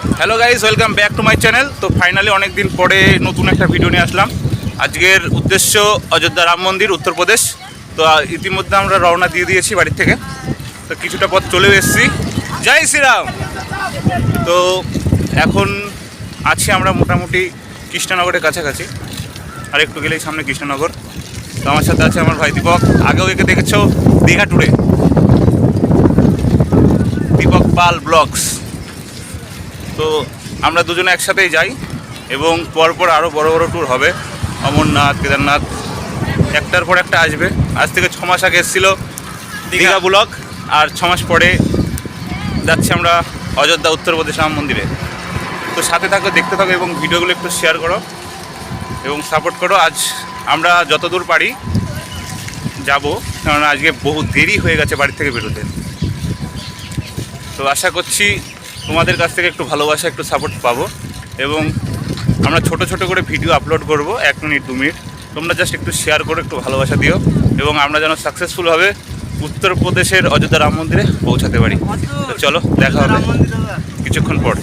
Hello guys welcome back to my channel তো finally অনেক দিন পরে নতুন একটা ভিডিও নিয়ে আসলাম। আজকের উদ্দেশ্য অযোধ্যা রাম মন্দির উত্তরপ্রদেশ তো ইতিমধ্যে আমরা রওনা দিয়ে দিয়েছি বাড়ির থেকে। তো, কিছুটা পথ চলেও এসেছি। জয় শ্রীরাম তো, এখন আছি আমরা মোটামুটি কৃষ্ণনগরের কাছাকাছি। আর একটু গেলেই সামনে কৃষ্ণনগর। তো, আমার সাথে আছে আমার ভাই দীপক। আগেও একে দেখেছ, দীঘা ট্যুরে দীপক পাল ব্লগস। তো আমরা দুজনে একসাথেই যাই এবং পরপর আরও বড় বড় ট্যুর হবে। অমরনাথ কেদারনাথ একটার পর একটা আসবে। আজ থেকে ছ মাস আগে এসেছিল দীঘা। ব্লক আর ছ মাস পরে যাচ্ছি আমরা অযোধ্যা উত্তরপ্রদেশ রাম মন্দিরে। তো সাথে থাকো দেখতে থাকো এবং ভিডিওগুলো একটু শেয়ার করো এবং সাপোর্ট করো। আজ আমরা যতদূর পারি যাব কারণ আজকে বহু দেরি হয়ে গেছে বাড়ি থেকে বেরোতে। তো আশা করছি তোমাদের কাছ থেকে একটু ভালোবাসা একটু সাপোর্ট পাবো এবং আমরা ছোট ছোট করে ভিডিও আপলোড করব এক মিনিট দু মিনিট। তোমরা জাস্ট একটু শেয়ার করে একটু ভালোবাসা দিও এবং আমরা যেন সাকসেসফুলভাবে উত্তরপ্রদেশের অযোধ্যা রাম মন্দিরে পৌঁছাতে পারি। চলো দেখা হবে কিছুক্ষণ পর।